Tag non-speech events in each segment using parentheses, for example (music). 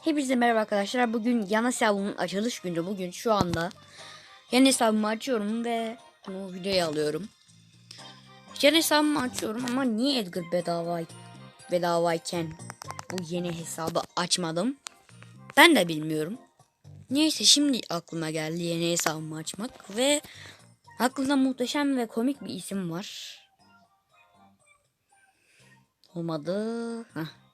Hepinize merhaba arkadaşlar. Bugün yan hesabımın açılış günü. Bugün şu anda yan hesabımı açıyorum ve bunu videoya alıyorum. Yan hesabımı açıyorum ama niye Edgar bedava bedavayken bu yeni hesabı açmadım? Ben de bilmiyorum. Neyse şimdi aklıma geldi yeni hesabımı açmak ve aklımda muhteşem ve komik bir isim var. Olmadı. Heh.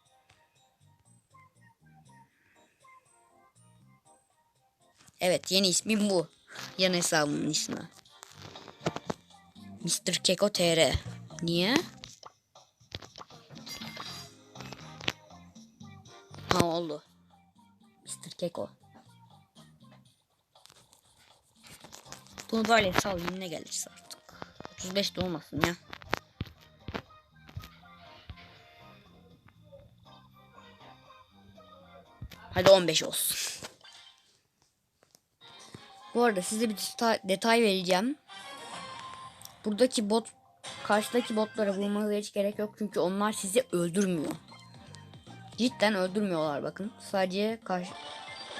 Evet yeni ismim bu. Yan hesabımın ismi. Mr. Keko TR. Niye? Ha oldu. Mr. Keko. Bunu böyle sallayayım ne gelirse artık. 35 de olmasın ya. Hadi 15 olsun. Bu arada size bir deta- detay vereceğim. Buradaki bot karşıdaki botlara vurmanıza hiç gerek yok çünkü onlar sizi öldürmüyor. Cidden öldürmüyorlar bakın. Sadece karşı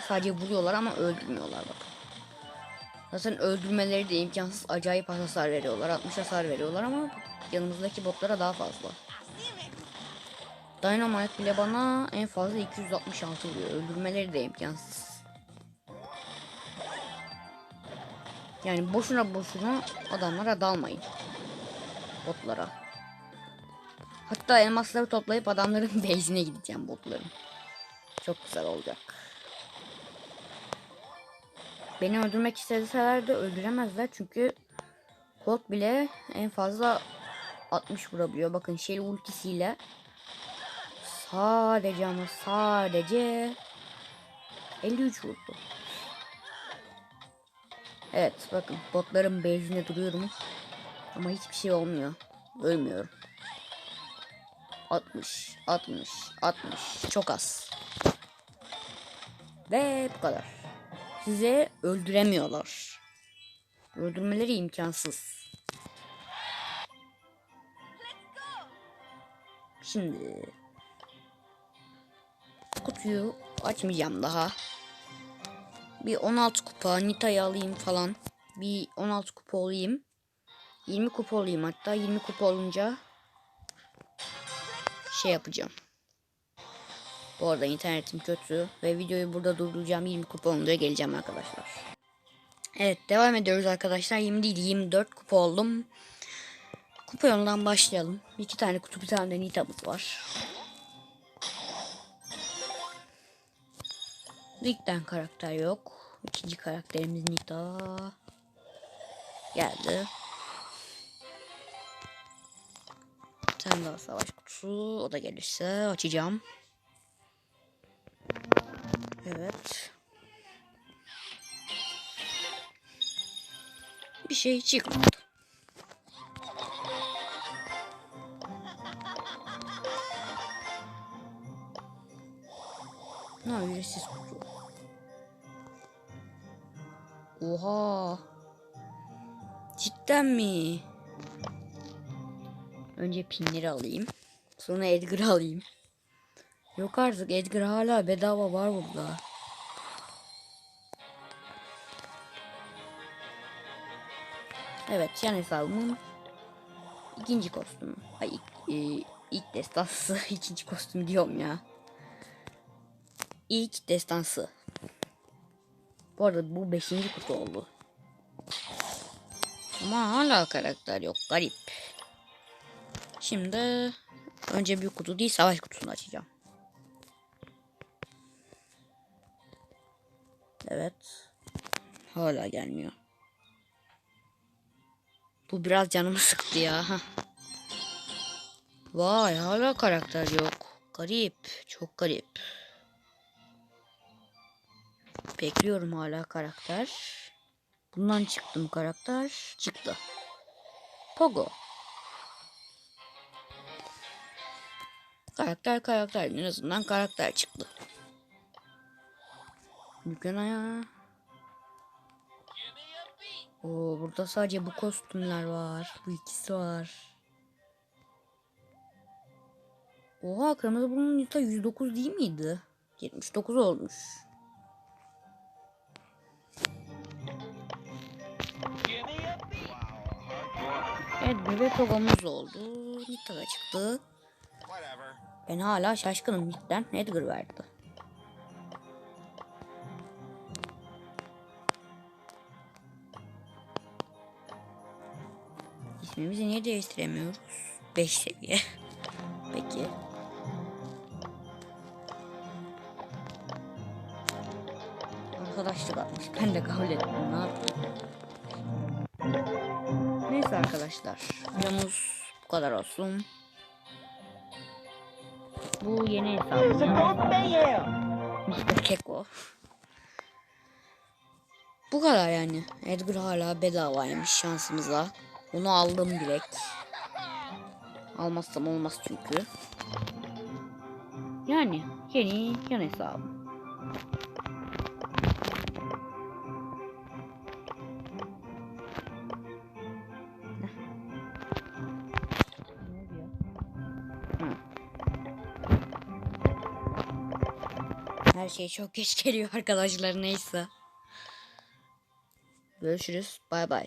sadece vuruyorlar ama öldürmüyorlar bakın. Zaten öldürmeleri de imkansız acayip hasar veriyorlar. 60 hasar veriyorlar ama yanımızdaki botlara daha fazla. Dynamite bile bana en fazla 266 vuruyor. Öldürmeleri de imkansız. Yani boşuna boşuna adamlara dalmayın. Botlara. Hatta elmasları toplayıp adamların (laughs) base'ine gideceğim botların. Çok güzel olacak. Beni öldürmek isteseler de öldüremezler çünkü Colt bile en fazla 60 vurabiliyor. Bakın Shelly ultisiyle sadece ama sadece 53 vurdu. Evet bakın botların base'inde duruyorum. Ama hiçbir şey olmuyor. Ölmüyorum. 60, 60, 60. Çok az. Ve bu kadar. Size öldüremiyorlar. Öldürmeleri imkansız. Şimdi kutuyu açmayacağım daha. Bir 16 kupa Nita'yı alayım falan. Bir 16 kupa olayım. 20 kupa olayım hatta. 20 kupa olunca şey yapacağım. Bu arada internetim kötü ve videoyu burada durduracağım. 20 kupa olunca geleceğim arkadaşlar. Evet devam ediyoruz arkadaşlar. 20 değil 24 kupa oldum. Kupa yolundan başlayalım. İki tane kutu bir tane de Nita'mız var. Ligden karakter yok. İkinci karakterimiz Nita. Geldi. Bir daha savaş kutusu. O da gelirse açacağım. Evet. Bir şey çıkmadı. Ne ücretsiz kutu. Oha. Cidden mi? Önce pinleri alayım. Sonra Edgar'ı alayım. Yok artık Edgar hala bedava var burada. Evet yan hesabımın ikinci kostümü. Ay ilk, e, ilk destansı (laughs) ikinci kostüm diyorum ya. İlk destansı. Bu arada bu beşinci kutu oldu. Ama hala karakter yok. Garip. Şimdi önce büyük kutu değil savaş kutusunu açacağım. Evet. Hala gelmiyor. Bu biraz canımı sıktı ya. Vay hala karakter yok. Garip. Çok garip. Bekliyorum hala karakter. Bundan çıktım karakter. Çıktı. Pogo. Karakter karakter. En azından karakter çıktı. Dükkan ayağı. Oo, burada sadece bu kostümler var. Bu ikisi var. Oha kırmızı bunun yıta 109 değil miydi? 79 olmuş. Evet bir programımız oldu. Nita'da çıktı. Ben hala şaşkınım cidden. Edgar verdi. İsmimizi niye değiştiremiyoruz? 5 seviye. (laughs) Peki. Arkadaşlık atmış. Ben de kabul ettim. Ne yapayım? Arkadaşlar. Videomuz bu kadar olsun. Bu yeni hesabım. Mr. Keko. Bu kadar yani. Edgar hala bedavaymış şansımıza. Onu aldım direkt. Almazsam olmaz çünkü. Yani yeni yan hesabım. Her şey çok geç geliyor (laughs) arkadaşlar neyse. Görüşürüz. Bay bay.